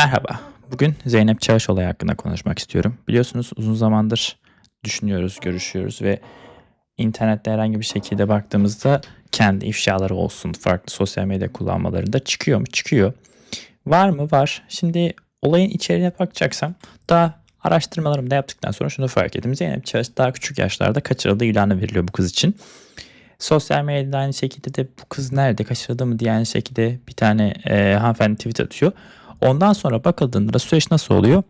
Merhaba. Bugün Zeynep Çağış olayı hakkında konuşmak istiyorum. Biliyorsunuz uzun zamandır düşünüyoruz, görüşüyoruz ve internette herhangi bir şekilde baktığımızda kendi ifşaları olsun, farklı sosyal medya kullanmalarında çıkıyor mu? Çıkıyor. Var mı? Var. Şimdi olayın içeriğine bakacaksam daha araştırmalarımı da yaptıktan sonra şunu fark ettim. Zeynep Çağış daha küçük yaşlarda kaçırıldığı ilanı veriliyor bu kız için. Sosyal medyada aynı şekilde de bu kız nerede kaçırıldı mı diye aynı şekilde bir tane e, hanımefendi tweet atıyor. Ondan sonra bakıldığında da süreç nasıl oluyor?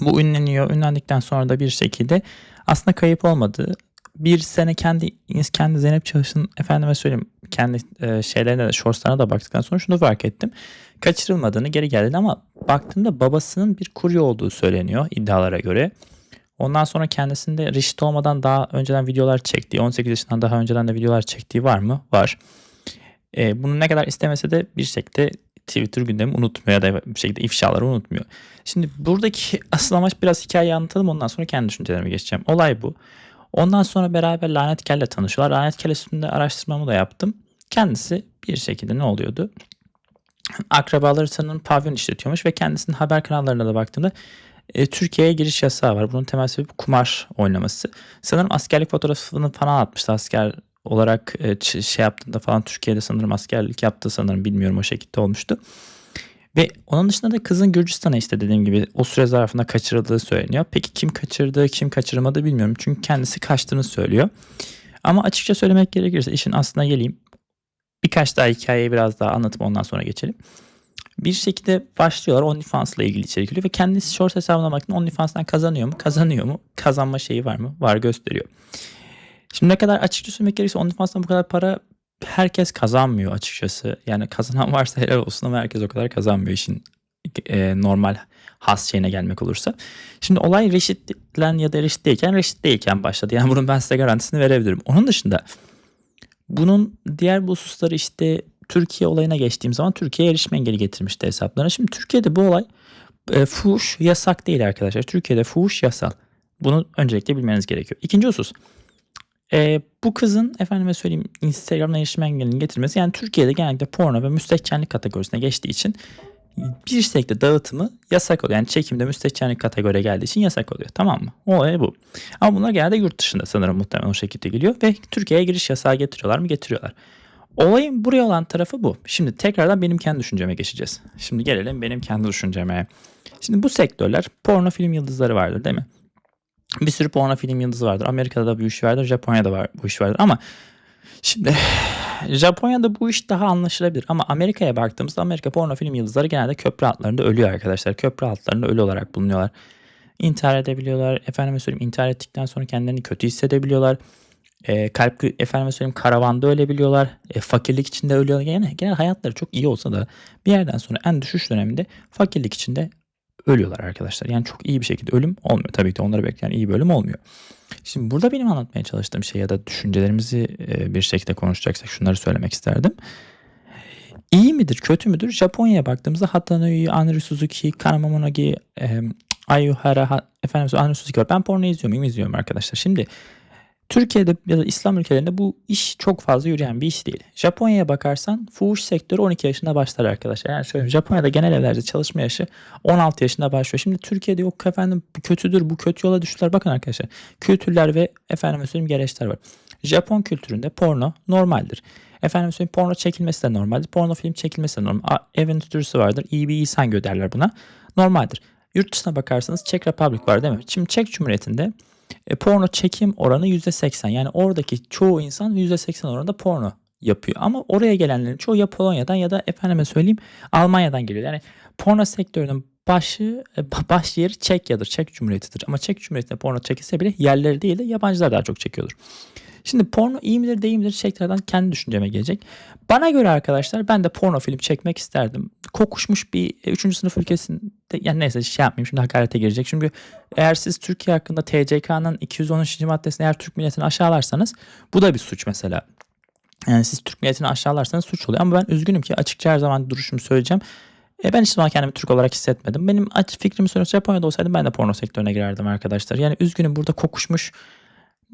Bu ünleniyor. Ünlendikten sonra da bir şekilde aslında kayıp olmadığı bir sene kendi kendi Zeynep Çalış'ın efendime söyleyeyim kendi e, şeylerine de shortslarına da baktıktan sonra şunu fark ettim. Kaçırılmadığını geri geldiğini ama baktığımda babasının bir kurye olduğu söyleniyor iddialara göre. Ondan sonra kendisinde reşit olmadan daha önceden videolar çektiği, 18 yaşından daha önceden de videolar çektiği var mı? Var. E, bunu ne kadar istemese de bir şekilde Twitter gündemi unutmuyor ya da bir şekilde ifşaları unutmuyor. Şimdi buradaki asıl amaç biraz hikayeyi anlatalım ondan sonra kendi düşüncelerime geçeceğim. Olay bu. Ondan sonra beraber Lanet Kel'le tanışıyorlar. Lanet Kel üstünde araştırmamı da yaptım. Kendisi bir şekilde ne oluyordu? Akrabaları sanırım pavyon işletiyormuş ve kendisinin haber kanallarına da baktığımda e, Türkiye'ye giriş yasağı var. Bunun temel sebebi kumar oynaması. Sanırım askerlik fotoğrafını falan atmıştı asker olarak e, şey yaptığında falan Türkiye'de sanırım askerlik yaptı sanırım bilmiyorum o şekilde olmuştu. Ve onun dışında da kızın Gürcistan'a işte dediğim gibi o süre zarfında kaçırıldığı söyleniyor. Peki kim kaçırdı, kim kaçırmadı bilmiyorum. Çünkü kendisi kaçtığını söylüyor. Ama açıkça söylemek gerekirse işin aslına geleyim. Birkaç daha hikayeyi biraz daha anlatıp ondan sonra geçelim. Bir şekilde başlıyorlar OnlyFans ile ilgili içerik ve kendisi short hesabına baktığında OnlyFans'tan kazanıyor mu? Kazanıyor mu? Kazanma şeyi var mı? Var gösteriyor. Şimdi ne kadar açıkça söylemek gerekirse OnlyFans'tan bu kadar para herkes kazanmıyor açıkçası. Yani kazanan varsa helal olsun ama herkes o kadar kazanmıyor işin e, normal has şeyine gelmek olursa. Şimdi olay reşitlen ya da reşit değilken reşit değilken başladı. Yani bunun ben size garantisini verebilirim. Onun dışında bunun diğer bu hususları işte Türkiye olayına geçtiğim zaman Türkiye erişme engeli getirmişti hesaplarına. Şimdi Türkiye'de bu olay e, fuhuş yasak değil arkadaşlar. Türkiye'de fuhuş yasal. Bunu öncelikle bilmeniz gerekiyor. İkinci husus. E, bu kızın efendime söyleyeyim Instagram'dan erişim engelini getirmesi yani Türkiye'de genellikle porno ve müstehcenlik kategorisine geçtiği için bir şekilde dağıtımı yasak oluyor. Yani çekimde müstehcenlik kategoriye geldiği için yasak oluyor. Tamam mı? Olay bu. Ama bunlar genelde yurt dışında sanırım muhtemelen o şekilde geliyor ve Türkiye'ye giriş yasağı getiriyorlar mı? Getiriyorlar. Olayın buraya olan tarafı bu. Şimdi tekrardan benim kendi düşünceme geçeceğiz. Şimdi gelelim benim kendi düşünceme. Şimdi bu sektörler porno film yıldızları vardır değil mi? Bir sürü porno film yıldızı vardır. Amerika'da da bu iş vardır. Japonya'da var bu iş vardır. Ama şimdi Japonya'da bu iş daha anlaşılabilir. Ama Amerika'ya baktığımızda Amerika porno film yıldızları genelde köprü altlarında ölüyor arkadaşlar. Köprü altlarında ölü olarak bulunuyorlar. İntihar edebiliyorlar. Efendime söyleyeyim intihar ettikten sonra kendilerini kötü hissedebiliyorlar. E, kalp efendime söyleyeyim karavanda ölebiliyorlar. E, fakirlik içinde ölüyorlar. Yani genel hayatları çok iyi olsa da bir yerden sonra en düşüş döneminde fakirlik içinde ölüyorlar arkadaşlar. Yani çok iyi bir şekilde ölüm olmuyor. Tabii ki onları bekleyen iyi bir ölüm olmuyor. Şimdi burada benim anlatmaya çalıştığım şey ya da düşüncelerimizi e, bir şekilde konuşacaksak şunları söylemek isterdim. İyi midir, kötü müdür? Japonya'ya baktığımızda Hatanoi, Anri Suzuki, Kanamamonogi, e, Ayuhara, efendim Anri Suzuki var. Ben porno izliyor muyum? İzliyorum arkadaşlar. Şimdi Türkiye'de ya da İslam ülkelerinde bu iş çok fazla yürüyen bir iş değil. Japonya'ya bakarsan fuhuş sektörü 12 yaşında başlar arkadaşlar. Yani şöyle Japonya'da genel evlerde çalışma yaşı 16 yaşında başlıyor. Şimdi Türkiye'de yok efendim kötüdür bu kötü yola düştüler. Bakın arkadaşlar kültürler ve efendim söyleyeyim gereçler var. Japon kültüründe porno normaldir. Efendim söyleyeyim porno çekilmesi de normaldir. Porno film çekilmesi de normal. Ev endüstrisi vardır. İyi bir insan derler buna. Normaldir. Yurt dışına bakarsanız Çek Republic var değil mi? Şimdi Çek Cumhuriyeti'nde e, porno çekim oranı %80. Yani oradaki çoğu insan %80 oranında porno yapıyor. Ama oraya gelenlerin çoğu ya Polonya'dan ya da efendime söyleyeyim Almanya'dan geliyor. Yani porno sektörünün başı e, baş yeri Çekya'dır. Çek Cumhuriyeti'dir. Ama Çek Cumhuriyeti'nde porno çekilse bile yerleri değil de yabancılar daha çok çekiyordur. Şimdi porno iyi midir değil midir tekrardan kendi düşünceme gelecek. Bana göre arkadaşlar ben de porno film çekmek isterdim. Kokuşmuş bir 3. E, sınıf ülkesinde yani neyse şey yapmayayım şimdi hakarete girecek. Çünkü eğer siz Türkiye hakkında TCK'nın 213. maddesini eğer Türk milletini aşağılarsanız bu da bir suç mesela. Yani siz Türk milletini aşağılarsanız suç oluyor. Ama ben üzgünüm ki açıkça her zaman duruşumu söyleyeceğim. E ben hiç zaman kendimi Türk olarak hissetmedim. Benim fikrimi soruyorsa Japonya'da olsaydım ben de porno sektörüne girerdim arkadaşlar. Yani üzgünüm burada kokuşmuş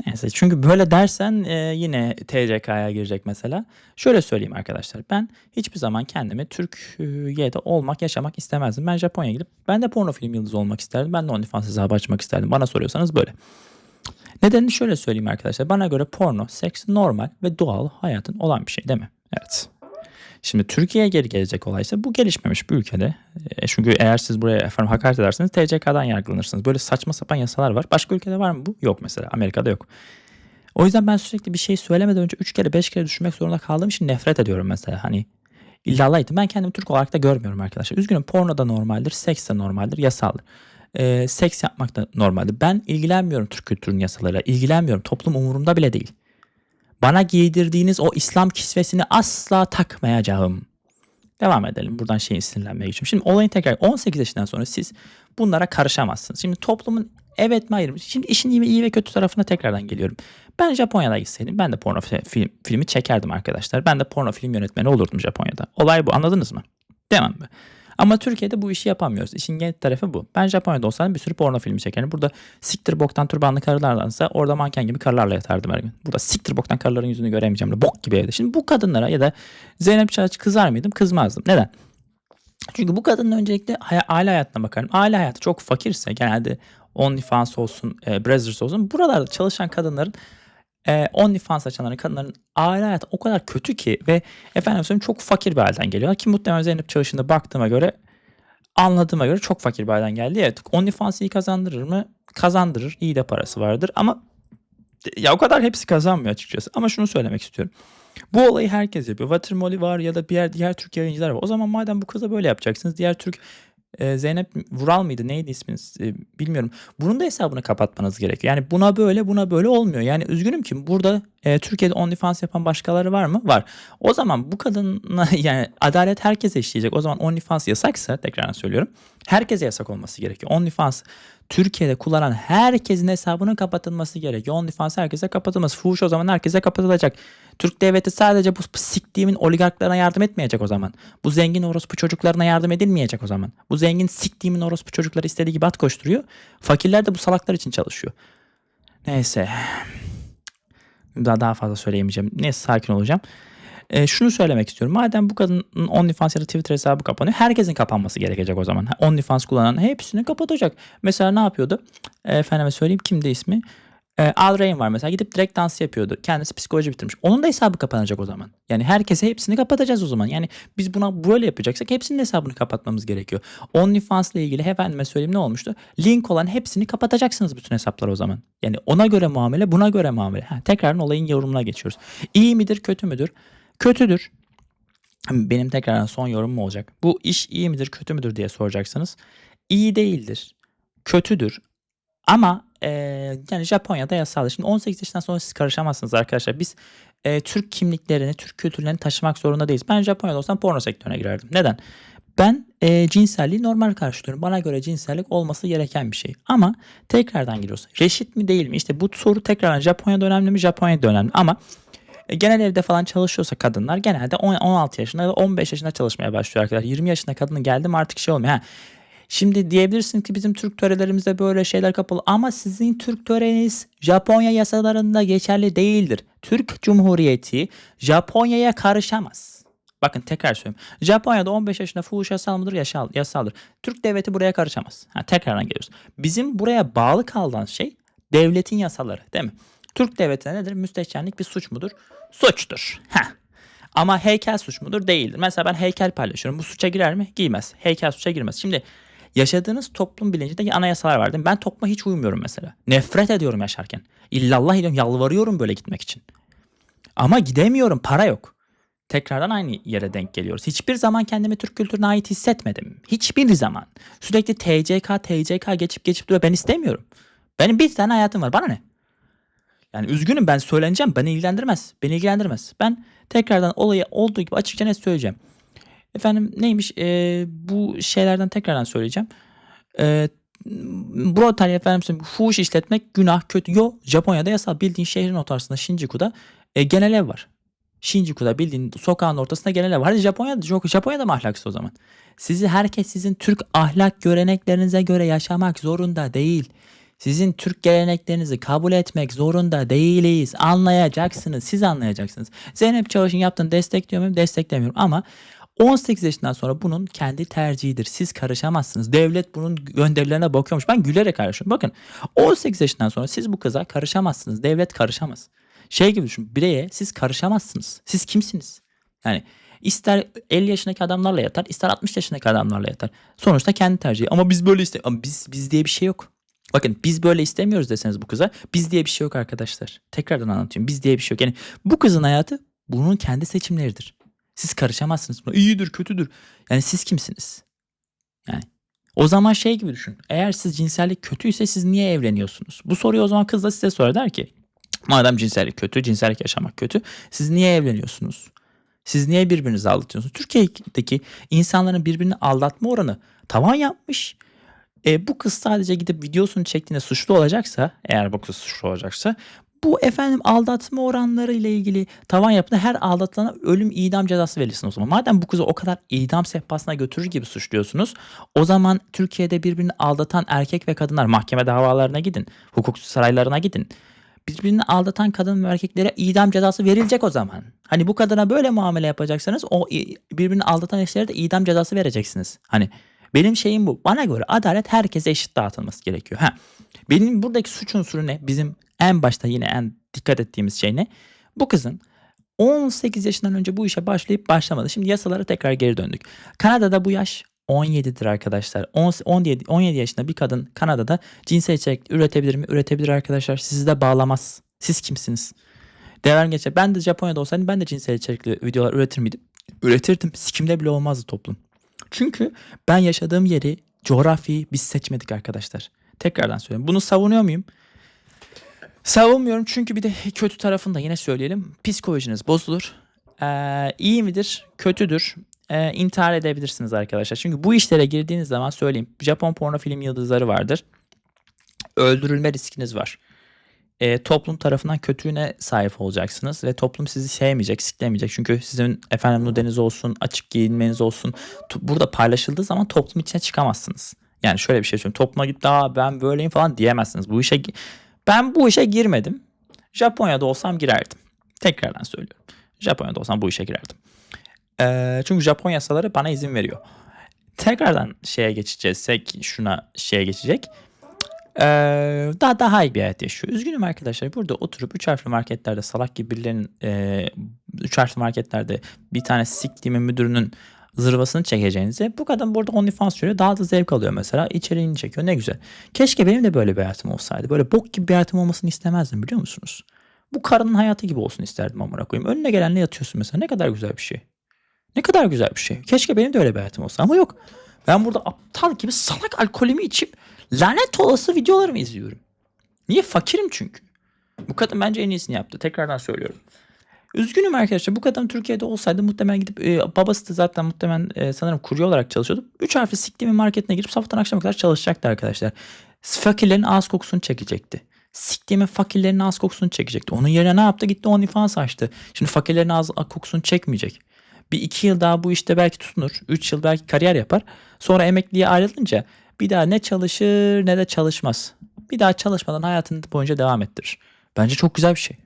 Neyse çünkü böyle dersen e, yine TCK'ya girecek mesela. Şöyle söyleyeyim arkadaşlar. Ben hiçbir zaman kendimi Türkiye'de olmak, yaşamak istemezdim. Ben Japonya'ya gidip ben de porno film yıldızı olmak isterdim. Ben de OnlyFans hesabı açmak isterdim. Bana soruyorsanız böyle. Nedenini şöyle söyleyeyim arkadaşlar. Bana göre porno, seks normal ve doğal hayatın olan bir şey değil mi? Evet. Şimdi Türkiye'ye geri gelecek olaysa bu gelişmemiş bir ülkede. E, çünkü eğer siz buraya efendim hakaret ederseniz TCK'dan yargılanırsınız. Böyle saçma sapan yasalar var. Başka ülkede var mı bu? Yok mesela. Amerika'da yok. O yüzden ben sürekli bir şey söylemeden önce 3 kere 5 kere düşünmek zorunda kaldığım için nefret ediyorum mesela. Hani illallah. Ben kendimi Türk olarak da görmüyorum arkadaşlar. Üzgünüm porno da normaldir, seks de normaldir, yasaldır. Ee, seks yapmak da normaldir. Ben ilgilenmiyorum Türk kültürünün yasalarıyla. ilgilenmiyorum. Toplum umurumda bile değil. Bana giydirdiğiniz o İslam kisvesini asla takmayacağım. Devam edelim. Buradan şeyin sinirlenmeye geçiyorum. Şimdi olayın tekrar 18 yaşından sonra siz bunlara karışamazsınız. Şimdi toplumun evet mi hayır mı? Şimdi işin iyi, iyi ve kötü tarafına tekrardan geliyorum. Ben Japonya'da gitseydim ben de porno film, filmi çekerdim arkadaşlar. Ben de porno film yönetmeni olurdum Japonya'da. Olay bu anladınız mı? Demem mi? Ama Türkiye'de bu işi yapamıyoruz. İşin genel tarafı bu. Ben Japonya'da olsam bir sürü porno filmi çekerim. Burada siktir boktan türbanlı karılardansa orada manken gibi karılarla yatardım her gün. Burada siktir boktan karıların yüzünü göremeyeceğim. Bok gibi evde. Şimdi bu kadınlara ya da Zeynep Çağaç kızar mıydım? Kızmazdım. Neden? Çünkü bu kadının öncelikle aile hayatına bakarım. Aile hayatı çok fakirse genelde OnlyFans olsun, e, Brazzers olsun. Buralarda çalışan kadınların e, OnlyFans açanların kadınların aile hayatı o kadar kötü ki ve efendim söyleyeyim çok fakir bir aileden geliyorlar. Ki muhtemelen Zeynep Çalış'ında baktığıma göre anladığıma göre çok fakir bir aileden geldi. Evet OnlyFans iyi kazandırır mı? Kazandırır. İyi de parası vardır ama ya o kadar hepsi kazanmıyor açıkçası. Ama şunu söylemek istiyorum. Bu olayı herkes yapıyor. Watermolly var ya da diğer diğer Türk yayıncılar var. O zaman madem bu kıza böyle yapacaksınız diğer Türk e, Zeynep Vural mıydı neydi isminiz e, bilmiyorum. Bunun da hesabını kapatmanız gerekiyor. Yani buna böyle buna böyle olmuyor. Yani üzgünüm ki burada e, Türkiye'de OnlyFans yapan başkaları var mı? Var. O zaman bu kadına yani adalet herkese işleyecek. O zaman OnlyFans yasaksa tekrar söylüyorum. Herkese yasak olması gerekiyor. OnlyFans Türkiye'de kullanan herkesin hesabının kapatılması gerekiyor. OnlyFans herkese kapatılması. Fuhuş o zaman herkese kapatılacak. Türk devleti sadece bu siktiğimin oligarklarına yardım etmeyecek o zaman. Bu zengin orospu çocuklarına yardım edilmeyecek o zaman. Bu zengin siktiğimin orospu çocukları istediği gibi at koşturuyor. Fakirler de bu salaklar için çalışıyor. Neyse. Daha, daha fazla söyleyemeyeceğim. Neyse sakin olacağım. E, şunu söylemek istiyorum. Madem bu kadının OnlyFans ya da Twitter hesabı kapanıyor. Herkesin kapanması gerekecek o zaman. OnlyFans kullanan hepsini kapatacak. Mesela ne yapıyordu? E, efendime söyleyeyim kimdi ismi? E, Al Rain var mesela gidip direkt dans yapıyordu. Kendisi psikoloji bitirmiş. Onun da hesabı kapanacak o zaman. Yani herkese hepsini kapatacağız o zaman. Yani biz buna böyle yapacaksak hepsinin hesabını kapatmamız gerekiyor. OnlyFans ile ilgili efendime söyleyeyim ne olmuştu? Link olan hepsini kapatacaksınız bütün hesaplar o zaman. Yani ona göre muamele buna göre muamele. Ha, tekrardan olayın yorumuna geçiyoruz. İyi midir kötü müdür? Kötüdür. Benim tekrardan son yorumum olacak. Bu iş iyi midir kötü müdür diye soracaksınız. İyi değildir. Kötüdür. Ama e, yani Japonya'da yasaldır. Şimdi 18 yaşından sonra siz karışamazsınız arkadaşlar. Biz e, Türk kimliklerini, Türk kültürlerini taşımak zorunda değiliz. Ben Japonya'da olsam porno sektörüne girerdim. Neden? Ben e, cinselliği normal karşılıyorum. Bana göre cinsellik olması gereken bir şey. Ama tekrardan giriyoruz. Reşit mi değil mi? İşte bu soru tekrardan Japonya'da önemli mi? Japonya'da önemli. Ama e, genel evde falan çalışıyorsa kadınlar genelde 16 yaşında ya da 15 yaşında çalışmaya başlıyor arkadaşlar. 20 yaşında kadının geldi mi artık şey olmuyor. Ha, Şimdi diyebilirsin ki bizim Türk törelerimizde böyle şeyler kapalı ama sizin Türk töreniz Japonya yasalarında geçerli değildir. Türk Cumhuriyeti Japonya'ya karışamaz. Bakın tekrar söylüyorum. Japonya'da 15 yaşında fuhuş yasal mıdır? Yasal, yasaldır. Türk devleti buraya karışamaz. Ha, tekrardan geliyoruz. Bizim buraya bağlı kalan şey devletin yasaları değil mi? Türk devletine nedir? Müstehcenlik bir suç mudur? Suçtur. Heh. Ama heykel suç mudur? Değildir. Mesela ben heykel paylaşıyorum. Bu suça girer mi? Giymez. Heykel suça girmez. Şimdi yaşadığınız toplum bilincinde anayasalar var değil mi? Ben topluma hiç uymuyorum mesela. Nefret ediyorum yaşarken. İllallah ediyorum. Yalvarıyorum böyle gitmek için. Ama gidemiyorum. Para yok. Tekrardan aynı yere denk geliyoruz. Hiçbir zaman kendimi Türk kültürüne ait hissetmedim. Hiçbir zaman. Sürekli TCK, TCK geçip geçip duruyor. Ben istemiyorum. Benim bir tane hayatım var. Bana ne? Yani üzgünüm ben söyleneceğim. Beni ilgilendirmez. Beni ilgilendirmez. Ben tekrardan olayı olduğu gibi açıkça net söyleyeceğim. Efendim neymiş e, bu şeylerden tekrardan söyleyeceğim. E, brutal efendim fuhuş işletmek günah kötü. Yo Japonya'da yasal bildiğin şehrin ortasında Shinjuku'da e, genel ev var. Shinjuku'da bildiğin sokağın ortasında genel ev var. Hadi Japonya'da, Japonya'da mı ahlaksız o zaman? Sizi herkes sizin Türk ahlak göreneklerinize göre yaşamak zorunda değil. Sizin Türk geleneklerinizi kabul etmek zorunda değiliz. Anlayacaksınız. Siz anlayacaksınız. Zeynep Çavuş'un yaptığını destekliyor muyum? Desteklemiyorum ama 18 yaşından sonra bunun kendi tercihidir. Siz karışamazsınız. Devlet bunun gönderilerine bakıyormuş. Ben gülerek karışıyorum. Bakın 18 yaşından sonra siz bu kıza karışamazsınız. Devlet karışamaz. Şey gibi düşün. Bireye siz karışamazsınız. Siz kimsiniz? Yani ister 50 yaşındaki adamlarla yatar, ister 60 yaşındaki adamlarla yatar. Sonuçta kendi tercihi. Ama biz böyle iste Ama biz biz diye bir şey yok. Bakın biz böyle istemiyoruz deseniz bu kıza biz diye bir şey yok arkadaşlar. Tekrardan anlatıyorum. Biz diye bir şey yok. Yani bu kızın hayatı bunun kendi seçimleridir. Siz karışamazsınız buna. İyidir, kötüdür. Yani siz kimsiniz? Yani o zaman şey gibi düşün. Eğer siz cinsellik kötüyse siz niye evleniyorsunuz? Bu soruyu o zaman kız da size sorar der ki madem cinsellik kötü, cinsellik yaşamak kötü siz niye evleniyorsunuz? Siz niye birbirinizi aldatıyorsunuz? Türkiye'deki insanların birbirini aldatma oranı tavan yapmış. E, bu kız sadece gidip videosunu çektiğinde suçlu olacaksa, eğer bu kız suçlu olacaksa bu efendim aldatma oranları ile ilgili tavan yaptığında her aldatılana ölüm idam cezası verilsin o zaman. Madem bu kızı o kadar idam sehpasına götürür gibi suçluyorsunuz o zaman Türkiye'de birbirini aldatan erkek ve kadınlar mahkeme davalarına gidin. Hukuk saraylarına gidin. Birbirini aldatan kadın ve erkeklere idam cezası verilecek o zaman. Hani bu kadına böyle muamele yapacaksanız o birbirini aldatan eşlere de idam cezası vereceksiniz. Hani benim şeyim bu. Bana göre adalet herkese eşit dağıtılması gerekiyor. Ha. Benim buradaki suç unsuru ne? Bizim en başta yine en dikkat ettiğimiz şey ne? Bu kızın 18 yaşından önce bu işe başlayıp başlamadı. Şimdi yasalara tekrar geri döndük. Kanada'da bu yaş 17'dir arkadaşlar. 10 17 17 yaşında bir kadın Kanada'da cinsel içerik üretebilir mi? Üretebilir arkadaşlar. Sizi de bağlamaz. Siz kimsiniz? Devran geçer. Ben de Japonya'da olsaydım ben de cinsel içerikli videolar üretir miydim? Üretirdim. Sikimde bile olmazdı toplum. Çünkü ben yaşadığım yeri, coğrafyayı biz seçmedik arkadaşlar. Tekrardan söylüyorum. Bunu savunuyor muyum? Savunmuyorum çünkü bir de kötü tarafını da yine söyleyelim. Psikolojiniz bozulur. Ee, iyi midir? Kötüdür. Ee, intihar edebilirsiniz arkadaşlar. Çünkü bu işlere girdiğiniz zaman söyleyeyim. Japon porno film yıldızları vardır. Öldürülme riskiniz var. Ee, toplum tarafından kötüğüne sahip olacaksınız ve toplum sizi sevmeyecek, siklemeyecek. Çünkü sizin efendim nudeniz olsun, açık giyinmeniz olsun. Burada paylaşıldığı zaman toplum içine çıkamazsınız. Yani şöyle bir şey söyleyeyim. Topluma gidip daha ben böyleyim falan diyemezsiniz. Bu işe ben bu işe girmedim. Japonya'da olsam girerdim. Tekrardan söylüyorum. Japonya'da olsam bu işe girerdim. Ee, çünkü Japon yasaları bana izin veriyor. Tekrardan şeye geçeceksek şuna şeye geçecek. Ee, daha daha iyi bir hayat yaşıyor. Üzgünüm arkadaşlar. Burada oturup 3 harfli marketlerde salak gibi birilerinin 3 harfli marketlerde bir tane siktiğimin müdürünün zırvasını çekeceğinize bu kadın burada OnlyFans söylüyor. Daha da zevk alıyor mesela. içeriğini çekiyor. Ne güzel. Keşke benim de böyle bir hayatım olsaydı. Böyle bok gibi bir hayatım olmasını istemezdim biliyor musunuz? Bu karının hayatı gibi olsun isterdim amına koyayım. Önüne gelenle yatıyorsun mesela. Ne kadar güzel bir şey. Ne kadar güzel bir şey. Keşke benim de öyle bir hayatım olsa ama yok. Ben burada aptal gibi salak alkolümü içip lanet olası videolarımı izliyorum. Niye? Fakirim çünkü. Bu kadın bence en iyisini yaptı. Tekrardan söylüyorum. Üzgünüm arkadaşlar. Bu kadın Türkiye'de olsaydı muhtemelen gidip e, babası da zaten muhtemelen e, sanırım kurye olarak çalışıyordu. Üç harfli siktiğimin marketine girip sabahtan akşama kadar çalışacaktı arkadaşlar. Fakirlerin ağız kokusunu çekecekti. Siktiğimin fakirlerin ağız kokusunu çekecekti. Onun yerine ne yaptı? Gitti OnlyFans açtı. Şimdi fakirlerin ağız kokusunu çekmeyecek. Bir iki yıl daha bu işte belki tutunur. Üç yıl belki kariyer yapar. Sonra emekliye ayrılınca bir daha ne çalışır ne de çalışmaz. Bir daha çalışmadan hayatını boyunca devam ettirir. Bence çok güzel bir şey.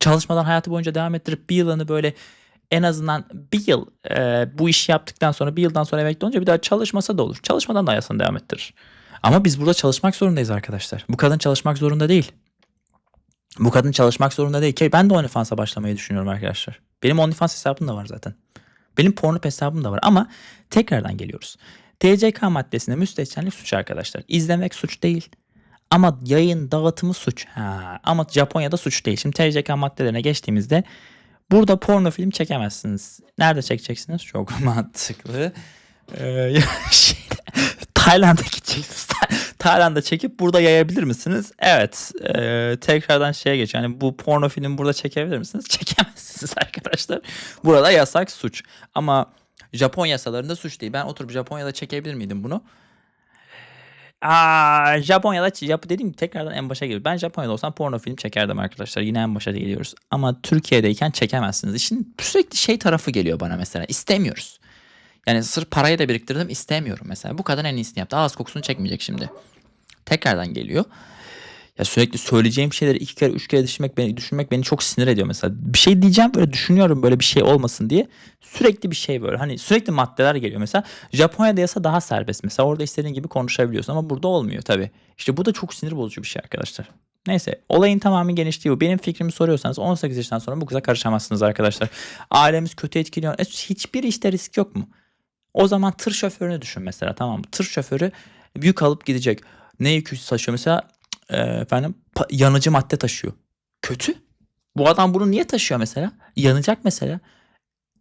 Çalışmadan hayatı boyunca devam ettirip bir yılını böyle en azından bir yıl e, bu işi yaptıktan sonra bir yıldan sonra emekli olunca bir daha çalışmasa da olur. Çalışmadan da hayatını devam ettirir. Ama biz burada çalışmak zorundayız arkadaşlar. Bu kadın çalışmak zorunda değil. Bu kadın çalışmak zorunda değil. Ki ben de OnlyFans'a başlamayı düşünüyorum arkadaşlar. Benim OnlyFans hesabım da var zaten. Benim porno hesabım da var ama tekrardan geliyoruz. TCK maddesinde müstehcenlik suç arkadaşlar. İzlemek suç değil. Ama yayın dağıtımı suç. Ha, ama Japonya'da suç değil. Şimdi TCK maddelerine geçtiğimizde burada porno film çekemezsiniz. Nerede çekeceksiniz? Çok mantıklı. Ee, şey, Tayland'a gideceksiniz. Ta- Tayland'a çekip burada yayabilir misiniz? Evet. Ee, tekrardan şeye geç. Yani bu porno film burada çekebilir misiniz? Çekemezsiniz arkadaşlar. Burada yasak suç. Ama Japon yasalarında suç değil. Ben oturup Japonya'da çekebilir miydim bunu? Aa, Japonya'da Jap dediğim gibi tekrardan en başa geliyor. Ben Japonya'da olsam porno film çekerdim arkadaşlar. Yine en başa geliyoruz. Ama Türkiye'deyken çekemezsiniz. İşin sürekli şey tarafı geliyor bana mesela. İstemiyoruz. Yani sırf parayı da biriktirdim istemiyorum mesela. Bu kadın en iyisini yaptı. Ağız kokusunu çekmeyecek şimdi. Tekrardan geliyor. Ya sürekli söyleyeceğim şeyleri iki kere üç kere düşünmek beni, düşünmek beni çok sinir ediyor mesela. Bir şey diyeceğim böyle düşünüyorum böyle bir şey olmasın diye. Sürekli bir şey böyle hani sürekli maddeler geliyor mesela. Japonya'da yasa daha serbest mesela orada istediğin gibi konuşabiliyorsun ama burada olmuyor tabii. İşte bu da çok sinir bozucu bir şey arkadaşlar. Neyse olayın tamamı genişliği bu. Benim fikrimi soruyorsanız 18 yaşından sonra bu kıza karışamazsınız arkadaşlar. Ailemiz kötü etkiliyor. E, hiçbir işte risk yok mu? O zaman tır şoförünü düşün mesela tamam mı? Tır şoförü yük alıp gidecek. Ne yükü taşıyor mesela? E, efendim yanıcı madde taşıyor. Kötü. Bu adam bunu niye taşıyor mesela? Yanacak mesela.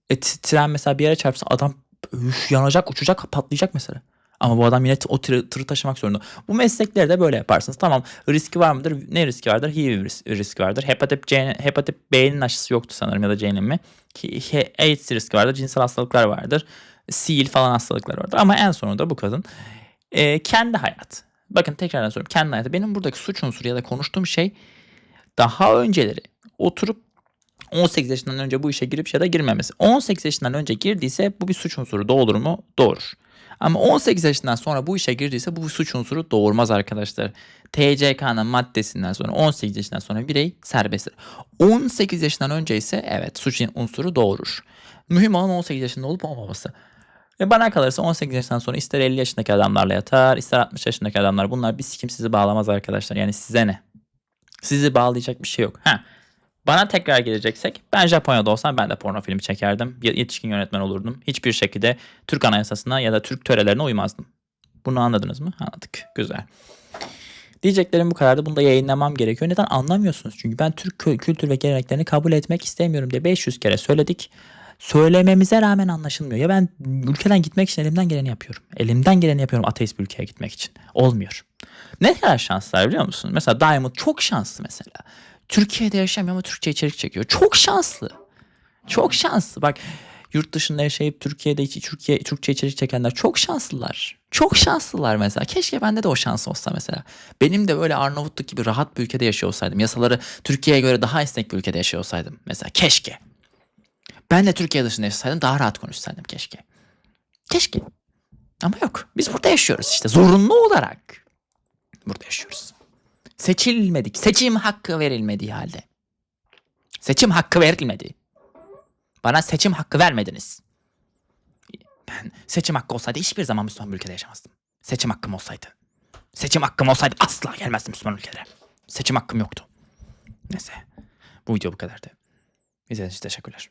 E, tren mesela bir yere çarpsa adam üf, yanacak, uçacak, patlayacak mesela. Ama bu adam yine o tırı, tırı taşımak zorunda. Bu meslekleri de böyle yaparsınız. Tamam riski var mıdır? Ne riski vardır? HIV ris- riski vardır. Hepatit, C, hepatit B'nin aşısı yoktu sanırım ya da C'nin mi? AIDS riski vardır. Cinsel hastalıklar vardır. Sil falan hastalıklar vardır. Ama en sonunda bu kadın e, kendi hayat. Bakın tekrardan söylüyorum. Kendi hayatı. Benim buradaki suç unsuru ya da konuştuğum şey daha önceleri oturup 18 yaşından önce bu işe girip ya da girmemesi. 18 yaşından önce girdiyse bu bir suç unsuru doğurur mu? Doğurur. Ama 18 yaşından sonra bu işe girdiyse bu bir suç unsuru doğurmaz arkadaşlar. TCK'nın maddesinden sonra 18 yaşından sonra birey serbesttir. 18 yaşından önce ise evet suç unsuru doğurur. Mühim olan 18 yaşında olup olmaması. Ve bana kalırsa 18 yaşından sonra ister 50 yaşındaki adamlarla yatar, ister 60 yaşındaki adamlar. Bunlar bir sikim sizi bağlamaz arkadaşlar. Yani size ne? Sizi bağlayacak bir şey yok. Ha. Bana tekrar geleceksek ben Japonya'da olsam ben de porno filmi çekerdim. Ye- Yetişkin yönetmen olurdum. Hiçbir şekilde Türk anayasasına ya da Türk törelerine uymazdım. Bunu anladınız mı? Anladık. Güzel. Diyeceklerim bu kadardı. Bunu da yayınlamam gerekiyor. Neden anlamıyorsunuz? Çünkü ben Türk kü- kültür ve geleneklerini kabul etmek istemiyorum diye 500 kere söyledik. Söylememize rağmen anlaşılmıyor. Ya ben ülkeden gitmek için elimden geleni yapıyorum. Elimden geleni yapıyorum ateist bir ülkeye gitmek için. Olmuyor. Ne kadar şanslar biliyor musunuz? Mesela Diamond çok şanslı mesela. Türkiye'de yaşamıyor ama Türkçe içerik çekiyor. Çok şanslı. Çok şanslı. Bak yurt dışında yaşayıp Türkiye'de içi Türkiye Türkçe içerik çekenler çok şanslılar. Çok şanslılar mesela. Keşke bende de o şans olsa mesela. Benim de böyle Arnavutluk gibi rahat bir ülkede yaşıyor olsaydım. Yasaları Türkiye'ye göre daha esnek bir ülkede yaşıyor olsaydım mesela. Keşke. Ben de Türkiye dışında yaşasaydım daha rahat konuşsaydım keşke. Keşke. Ama yok. Biz burada yaşıyoruz işte. Zorunlu olarak. Burada yaşıyoruz. Seçilmedik. Seçim hakkı verilmediği halde. Seçim hakkı verilmedi. Bana seçim hakkı vermediniz. Ben seçim hakkı olsaydı hiçbir zaman Müslüman bir ülkede yaşamazdım. Seçim hakkım olsaydı. Seçim hakkım olsaydı asla gelmezdim Müslüman ülkelere. Seçim hakkım yoktu. Neyse. Bu video bu kadardı. İzlediğiniz için teşekkürler.